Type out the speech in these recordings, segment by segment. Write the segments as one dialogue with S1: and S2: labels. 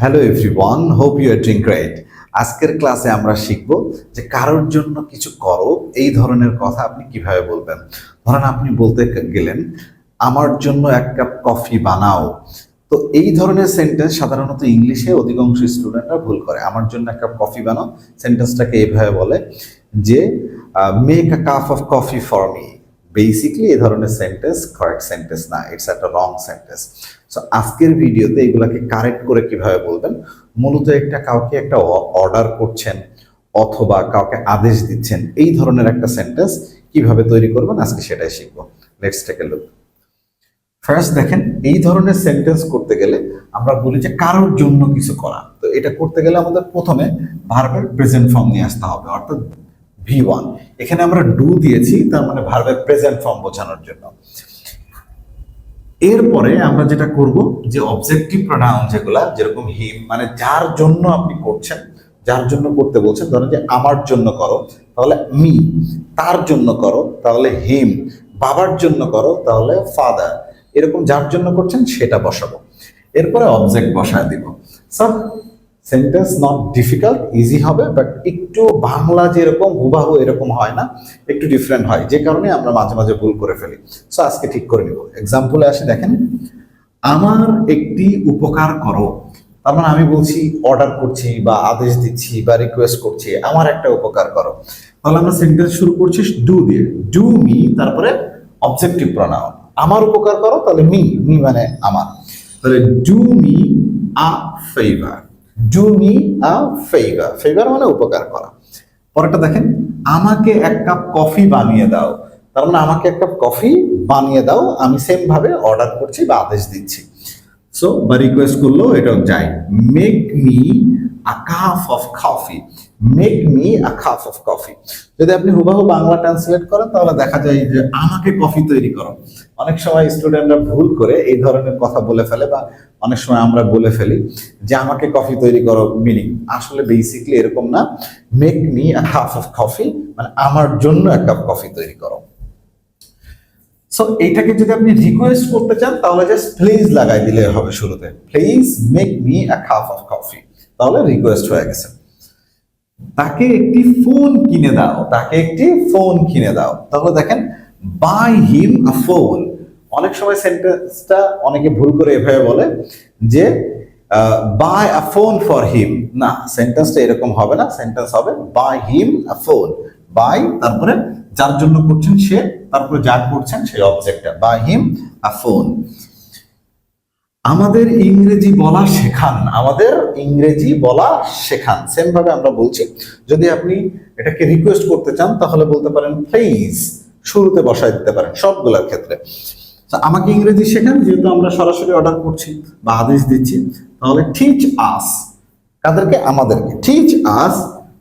S1: Hello everyone hope you are doing great আজকের ক্লাসে আমরা শিখব যে কারোর জন্য কিছু করো, এই ধরনের কথা আপনি কীভাবে বলবেন? ধরেন আপনি বলতে গেলেন, আমার জন্য এক কাপ কফি বানাও। তো এই ধরনের সেন্টেন্স সাধারণত ইংলিশে অধিকাংশ স্টুডেন্টরা ভুল করে। আমার জন্য এক কাপ কফি বানাও। সেন্টেন্সটাকে এইভাবে বলে যে make a cup of coffee for me basically এই ধরনের সেন্টেন্স কারেক্ট সেন্টেন্স না। ইটস একটা রং সেন্টেন্স সো আজকের ভিডিওতে এগুলাকে কারেক্ট করে কীভাবে বলবেন? মূলত একটা কাউকে একটা অর্ডার করছেন অথবা কাউকে আদেশ দিচ্ছেন, এই ধরনের একটা সেন্টেন্স কীভাবে তৈরি করবেন আজকে সেটাই শিখব। Let's take a look first দেখেন, এই ধরনের সেন্টেন্স করতে গেলে আমরা বলি যে কারোর জন্য কিছু করা। তো এটা করতে গেলে আমাদের প্রথমে ভার্বের প্রেজেন্ট ফর্ম নিয়ে আসতে হবে, অর্থাৎ ভি ওয়ান এখানে আমরা ডু দিয়েছি, তার মানে ভার্বের প্রেজেন্ট ফর্ম বোঝানোর জন্য। এরপরে আমরা যেটা করব, যে অবজেক্টিভ প্রোনাউন যেগুলা, যেরকম হিম মানে যার জন্য আপনি করছেন, যার জন্য করতে বলছেন, ধরেন যে আমার জন্য করো, তাহলে মি তার জন্য করো, তাহলে হিম বাবার জন্য করো, তাহলে ফাদার এরকম যার জন্য করছেন সেটা বসাবো। এরপরে অবজেক্ট বসায় দিব। Sir sentence not difficult easy হবে বাট একটু বাংলা যেরকম হুবাহু এরকম হয় না, একটু ডিফারেন্ট হয়, যে কারণে আমরা মাঝে মাঝে ভুল করে ফেলি। সো আজকে ঠিক করে নিব। এক্সাম্পলে আসে, দেখেন, আমার একটি উপকার করো। তার মানে আমি বলছি অর্ডার করছি বা আদেশ দিচ্ছি বা রিকোয়েস্ট করছি, আমার একটা উপকার করো। তাহলে আমরা সেন্টেন্স শুরু করছি ডু দিয়ে। ডু মি তারপরে অবজেক্টিভ প্রনাউন আমার উপকার করো, তাহলে মি মি মানে আমার। তাহলে do me a favour do me a favour favour মানে উপকার করা। পরেরটা দেখেন, আমাকে এক কাপ কফি বানিয়ে দাও। তার মানে আমাকে এক কাপ কফি বানিয়ে দাও, আমি সেম ভাবে অর্ডার করছি বা আদেশ দিচ্ছি। সো বা রিকোয়েস্ট করলেও এটাও যায় make me a cup of coffee make me a cup of coffee যদি আপনি হুবাহু বাংলা ট্রান্সলেট করেন, তাহলে দেখা যায় যে আমাকে কফি তৈরি করো। অনেক সময় স্টুডেন্টরা ভুল করে এই ধরনের কথা বলে ফেলে বা অনেক সময় আমরা বলে ফেলি যে, আমাকে কফি তৈরি করো মিনিং। আসলে বেসিকলি এরকম না। Make me cup of coffee মানে আমার জন্য এক কাপ কফি তৈরি করো। সো এইটাকে যদি আপনি রিকোয়েস্ট করতে চান, তাহলে জাস্ট প্লিজ লাগাই দিলে হবে শুরুতে। Please make me a cup of coffee তাহলে রিকোয়েস্ট হয়ে গেছে। তাকে একটি ফোন কিনে দাও। তাকে একটি ফোন কিনে দাও। তাহলে দেখেন বাই হিম আ ফোন অনেক সময় সেন্টেন্সটা অনেকে ভুল করে এভাবে বলে যে buy a phone for him না সেন্টেন্সটা এরকম হবে না সেন্টেন্স হবে buy him a phone buy তারপরে যার জন্য করছেন সে, তারপরে যা করছেন সেই অবজেক্টটা বাই হিম আ ফোন আমাদের ইংরেজি বলা শেখান, আমাদের ইংরেজি বলা শেখান। সেম ভাবে আমরা বলছি, যদি আপনি এটাকে রিকোয়েস্ট করতে চান, তাহলে বলতে পারেন প্লিজ শুরুতে বসায় দিতে পারেন, সবগুলোর ক্ষেত্রে। আমাকে ইংরেজি শেখান, যেহেতু আমরা সরাসরি অর্ডার করছি বা আদেশ দিচ্ছি, তাহলে টিচ আস কাদেরকে? আমাদেরকে। Teach us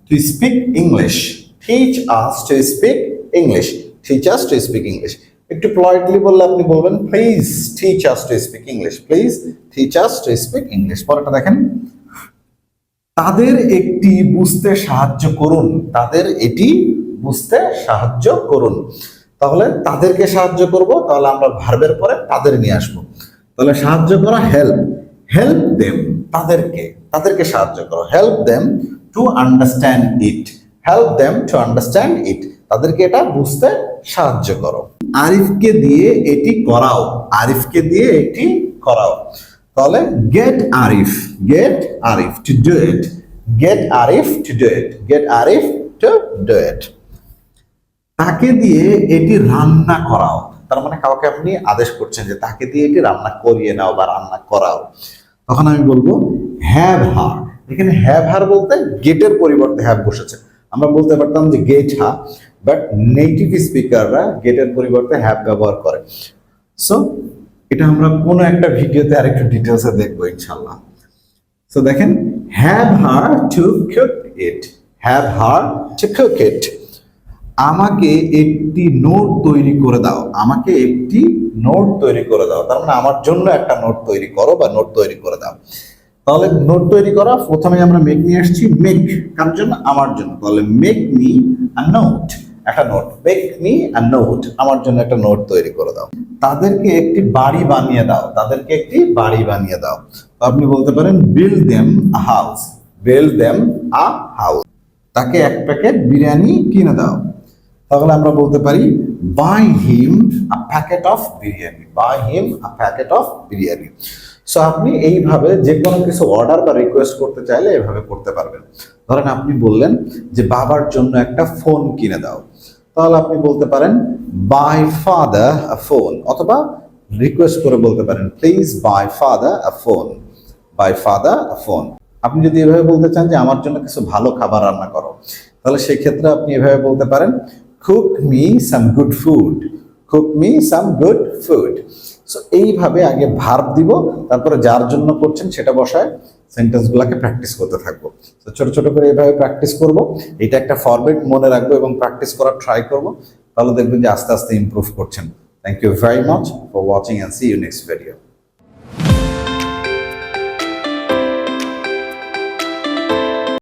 S1: to speak English teach us to speak English teach us to speak English একটু পলাইটলি বললে আপনি বলবেন please teach us to speak English please teach us to speak English পরেরটা দেখেন। তাদের একটি বুঝতে সাহায্য করুন। তাদের এটি বুঝতে সাহায্য করুন। তাহলে তাদেরকে সাহায্য করব, তাহলে আমরা ভার্বের পরে তাদের নিয়ে আসব। তাহলে সাহায্য করা হেল্প হেল্প দেম তাদেরকে তাদেরকে সাহায্য করো। Help them to understand it help them to understand it তাদেরকে এটা বুঝতে সাহায্য করো। আরিফকে দিয়ে এটি করাও, আরিফকে দিয়ে এটি করাও। তাহলে get Arif get Arif to do it get Arif to do it get Arif to do it তাকে দিয়ে এটি রান্না করাও। তার মানে কাউকে আপনি আদেশ করছেন যে তাকে দিয়ে এটি রান্না করিয়ে নাও বা রান্না করাও। তখন আমি বলব, হ্যাভ হার। এখানে হ্যাভ হার বলতে গেটের পরিবর্তে হ্যাভ বসেছে। আমরা বলতে পারতাম যে গেট হা, বাট নেটিভ স্পিকাররা গেটের পরিবর্তে হ্যাভ ব্যবহার করে। সো, এটা আমরা কোনো একটা ভিডিওতে আরেকটু ডিটেলসে দেখব ইনশাল্লাহ সো দেখেন, have her to cook it. Have her to cook it. আমাকে একটি নোট তৈরি করে দাও। আমাকে একটি নোট তৈরি করে দাও। তার মানে আমার জন্য একটা নোট তৈরি করো বা নোট তৈরি করে দাও। তাহলে নোট তৈরি করা প্রথমে আমরা মেক নিয়ে আসছি মেক কার জন্য? আমার জন্য। তাহলে মেক মি আ নোট একটা note. Make me a note আমার জন্য একটা নোট তৈরি করে দাও। তাদেরকে একটি বাড়ি বানিয়ে দাও। তাদেরকে একটি বাড়ি বানিয়ে দাও। তো আপনি বলতে পারেন build them a house build them a house তাকে এক প্যাকেট বিরিয়ানি কিনে দাও। তাহলে আমরা বলতে পারি buy him a packet of biryani buy him a packet of biryani so আপনি এইভাবে যে কোনো কিছু অর্ডার বা রিকোয়েস্ট করতে চাইলে এভাবে করতে পারবেন। ধরেন আপনি বললেন যে, বাবার জন্য একটা ফোন কিনে দাও। তাহলে আপনি বলতে পারেন বাই ফাদার আ ফোন অথবা রিকোয়েস্ট করে বলতে পারেন please buy father a phone buy father a phone আপনি যদি এভাবে বলতে চান যে, আমার জন্য কিছু ভালো খাবার রান্না করো, তাহলে সেই ক্ষেত্রে আপনি এভাবে বলতে পারেন cook me some good food cook me some good food so এইভাবে আগে ভার্ব দিব, তারপরে যার জন্য করছেন সেটা বসায় সেন্টেন্সগুলোকে প্র্যাকটিস করতে থাকব। তো ছোট ছোট করে এইভাবে প্র্যাকটিস করব। এটা একটা ফরম্যাট মনে রাখব এবং প্র্যাকটিস করার ট্রাই করব। তাহলে দেখবেন যে আস্তে আস্তে ইমপ্রুভ করছেন। Thank you very much for watching and see you next video